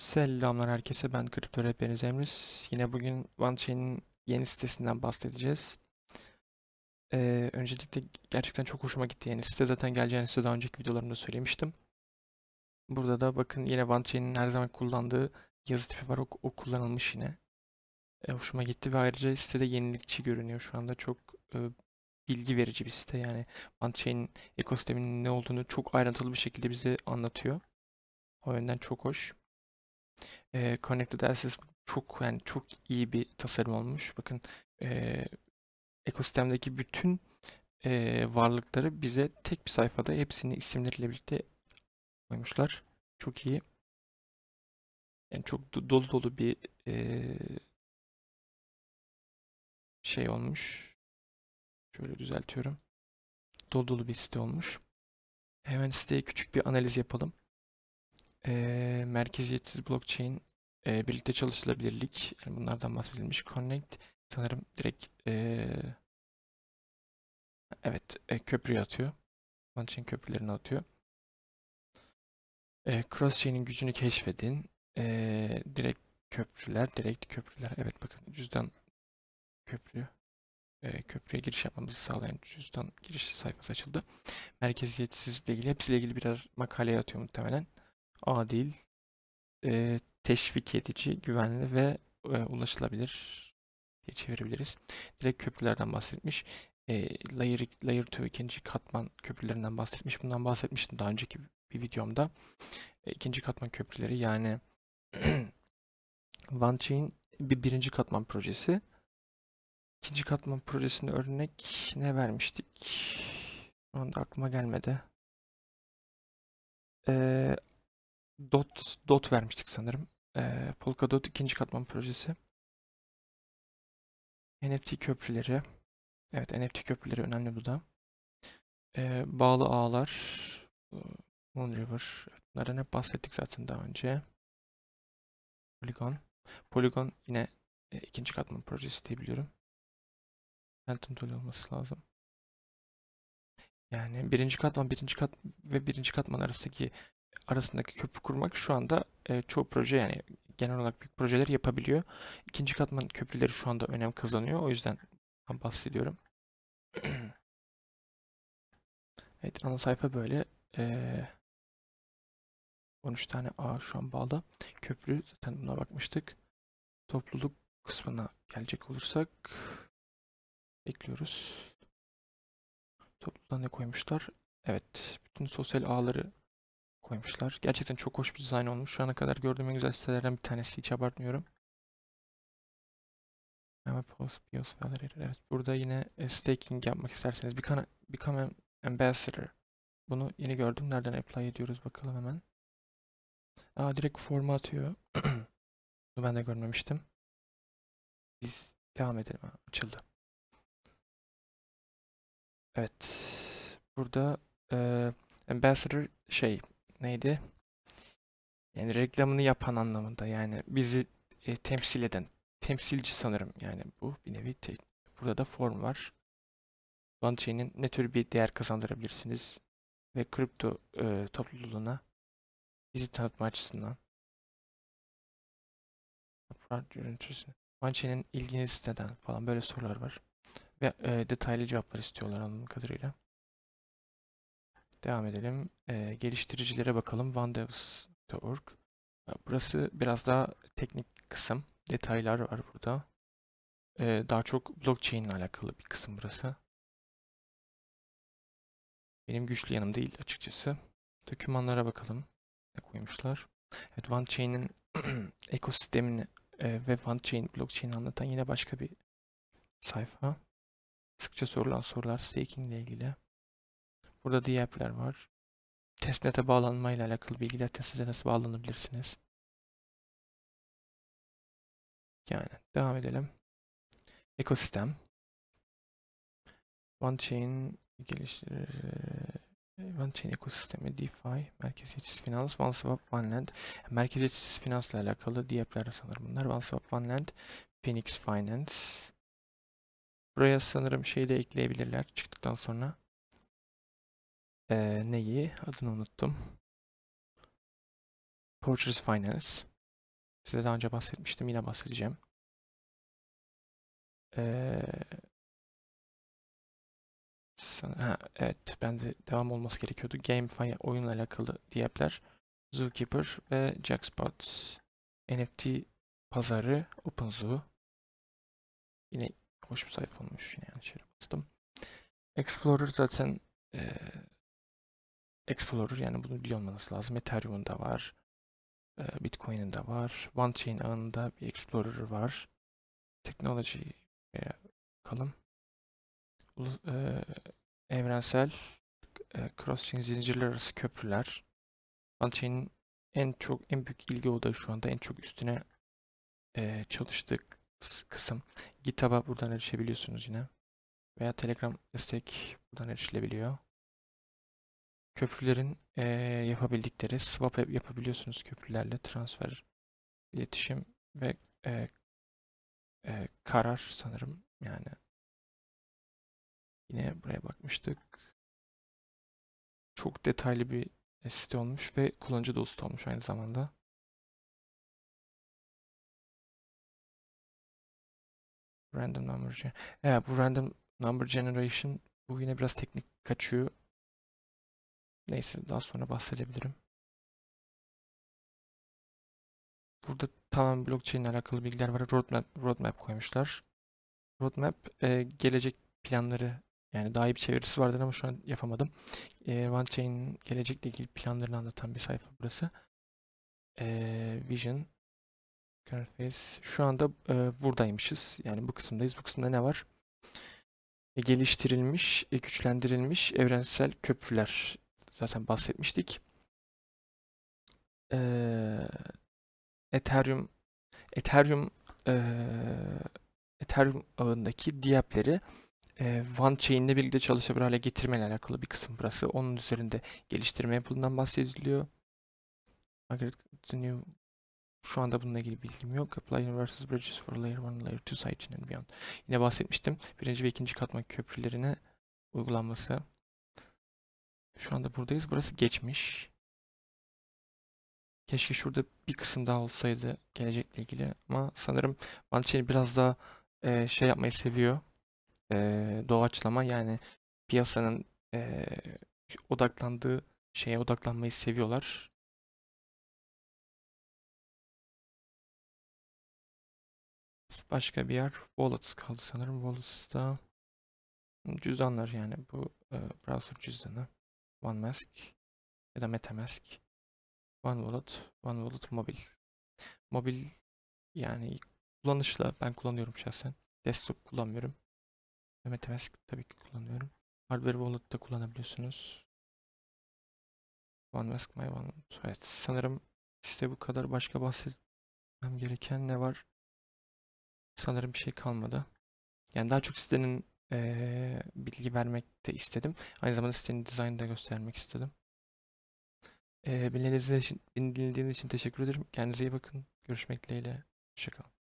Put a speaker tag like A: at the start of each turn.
A: Selamlar herkese ben kripto rehberiniz Emriz. Yine bugün OneChain'in yeni sitesinden bahsedeceğiz. Ee, öncelikle gerçekten çok hoşuma gitti yeni site. Zaten geleceğini size daha önceki videolarımda söylemiştim. Burada da bakın yine OneChain'in her zaman kullandığı yazı tipi var. O, o kullanılmış yine. Ee, hoşuma gitti ve ayrıca sitede yenilikçi görünüyor şu anda. Çok e, bilgi verici bir site. Yani OneChain'in ekosisteminin ne olduğunu çok ayrıntılı bir şekilde bize anlatıyor. O yönden çok hoş. Eee, Connected Access çok yani çok iyi bir tasarım olmuş. Bakın eee, ekosistemdeki bütün eee, varlıkları bize tek bir sayfada hepsini isimleriyle birlikte koymuşlar. Çok iyi. Yani çok do- dolu dolu bir eee, şey olmuş. Şöyle düzeltiyorum. Dolu dolu bir site olmuş. Hemen siteye küçük bir analiz yapalım. Eee, merkeziyetsiz blockchain, eee, birlikte çalışılabilirlik, yani bunlardan bahsedilmiş. Connect sanırım direkt eee, evet e, köprüye atıyor. OneChain köprülerini atıyor. Eee cross-chain'in gücünü keşfedin. Eee, direkt köprüler, direkt köprüler. Evet bakın cüzdan köprü. Eee, köprüye giriş yapmamızı sağlayan cüzdan giriş sayfası açıldı. Merkeziyetsizlikle ilgili hepsiyle ilgili birer makale atıyor muhtemelen. Adil, e, teşvik edici, güvenli ve e, ulaşılabilir diye çevirebiliriz. Direkt köprülerden bahsetmiş. E, layer, layer 2 ikinci katman köprülerinden bahsetmiş. Bundan bahsetmiştim daha önceki bir videomda. E, ikinci katman köprüleri yani OneChain bir birinci katman projesi. İkinci katman projesinde örnek ne vermiştik? Şu anda aklıma gelmedi. Ee, Dot, Dot vermiştik sanırım. Ee, Polkadot ikinci katman projesi. NFT köprüleri. Evet NFT köprüleri önemli bu da. Ee, bağlı ağlar. Moonriver. Evet, Bunlardan hep bahsettik zaten daha önce. Polygon. Polygon yine e, ikinci katman projesi diye biliyorum. Phantom Tool olması lazım. Yani birinci katman, birinci kat ve birinci katman arasındaki arasındaki köprü kurmak şu anda e, çoğu proje yani genel olarak büyük projeler yapabiliyor. İkinci katman köprüleri şu anda önem kazanıyor. O yüzden bahsediyorum. Evet ana sayfa böyle. E, 13 tane ağ şu an bağlı. Köprü zaten buna bakmıştık. Topluluk kısmına gelecek olursak ekliyoruz. Topluluğa ne koymuşlar? Evet, bütün sosyal ağları koymuşlar. Gerçekten çok hoş bir dizayn olmuş. Şu ana kadar gördüğüm en güzel sitelerden bir tanesi. Hiç abartmıyorum. Evet, burada yine e, staking yapmak isterseniz become, become ambassador. Bunu yeni gördüm. Nereden apply ediyoruz bakalım hemen. Aa, direkt forma atıyor. Bunu ben de görmemiştim. Biz devam edelim. Açıldı. Evet. Burada e, ambassador şey neydi? Yani reklamını yapan anlamında yani bizi e, temsil eden temsilci sanırım yani bu bir nevi te- burada da form var. OneChain'in ne tür bir değer kazandırabilirsiniz ve kripto e, topluluğuna bizi tanıtma açısından OneChain'in ilginiz neden falan böyle sorular var ve e, detaylı cevaplar istiyorlar anladığım kadarıyla. Devam edelim. Ee, geliştiricilere bakalım. OneDevs.org. Ee, Burası biraz daha teknik kısım. Detaylar var burada. Ee, daha çok blockchain ile alakalı bir kısım burası. Benim güçlü yanım değil açıkçası. Dokümanlara bakalım. Ne koymuşlar? Evet, OneChain'in ekosistemini e, ve OneChain blockchain'i anlatan yine başka bir sayfa. Sıkça sorulan sorular staking ile ilgili. Burada diğer app'ler var. Testnet'e bağlanma ile alakalı bilgiler testnet'e nasıl bağlanabilirsiniz? Yani devam edelim. Ekosistem. OneChain geliştirir. OneChain ekosistemi, DeFi, merkeziyetsiz finans, OneSwap, OneLand. Merkeziyetsiz finansla alakalı diğer app'ler sanırım bunlar. OneSwap, OneLand, Phoenix Finance. Buraya sanırım şey de ekleyebilirler çıktıktan sonra. Ee, neyi? Adını unuttum. Purchase Finance. Size daha önce bahsetmiştim. Yine bahsedeceğim. Ee, sana- ha, evet, bende devam olması gerekiyordu. GameFi oyunla alakalı diye app'ler. Zookeeper ve Jackspot. NFT pazarı OpenZoo. Yine hoş bir sayfa olmuş. Yine yanlış yere bastım. Explorer zaten eee, Explorer yani bunu biliyor olmanız lazım. Ethereum'un da var. eee, Bitcoin'in de var. OneChain ağında bir Explorer var. Teknolojiye bakalım. Ulu- eee, evrensel eee, cross-chain zincirler arası köprüler. OneChain'in en çok en büyük ilgi odağı şu anda en çok üstüne eee çalıştığı kıs- kısım. GitHub'a buradan erişebiliyorsunuz yine. Veya Telegram destek buradan erişilebiliyor. Köprülerin eee, yapabildikleri swap yap- yapabiliyorsunuz köprülerle transfer, iletişim ve eee, eee, karar sanırım yani. Yine buraya bakmıştık. Çok detaylı bir e, site olmuş ve kullanıcı dostu olmuş aynı zamanda. Random number gen- Evet, bu random number generation bu yine biraz teknik kaçıyor. Neyse daha sonra bahsedebilirim. Burada tamamen blockchain ile alakalı bilgiler var. Roadmap, roadmap koymuşlar. Roadmap e, gelecek planları yani daha iyi bir çevirisi vardır ama şu an yapamadım. E, OneChain'in gelecekle ilgili planlarını anlatan bir sayfa burası. E, Vision phase. Şu anda e, buradaymışız. Yani bu kısımdayız. Bu kısımda ne var? E, geliştirilmiş, e, güçlendirilmiş evrensel köprüler. Zaten bahsetmiştik. Eee Ethereum Ethereum eee, Ethereum ağındaki diapleri eee OneChain ile birlikte çalışabilir hale getirmeyle alakalı bir kısım burası. Onun üzerinde geliştirme yapıldığından bahsediliyor. Şu anda bununla ilgili bilgim yok. Apply Universal Bridges for Layer 1, Layer 2 sidechain and beyond. Yine bahsetmiştim. Birinci ve ikinci katman köprülerine uygulanması. Şu anda buradayız. Burası geçmiş. Keşke şurada bir kısım daha olsaydı gelecekle ilgili ama sanırım OneChain biraz daha eee, şey yapmayı seviyor. Eee doğaçlama yani piyasanın eee, odaklandığı şeye odaklanmayı seviyorlar. Başka bir yer Wallets kaldı sanırım. Wallets'ta cüzdanlar yani bu eee, browser cüzdanı. OneMask ya da MetaMask. OneWallet, OneWallet mobil. Mobil yani kullanışla ben kullanıyorum şahsen. Desktop kullanmıyorum. MetaMask tabii ki kullanıyorum. Hardware Wallet'ta kullanabiliyorsunuz. OneMask, My OneWallet. Evet sanırım işte bu kadar başka bahsetmem gereken ne var? Sanırım bir şey kalmadı. Yani daha çok sitenin eee, bilgi vermek de istedim. Aynı zamanda sitenin dizaynını da göstermek istedim. Dinlediğiniz için, dinlediğiniz için teşekkür ederim. Kendinize iyi bakın. Görüşmek dileğiyle. Hoşçakalın.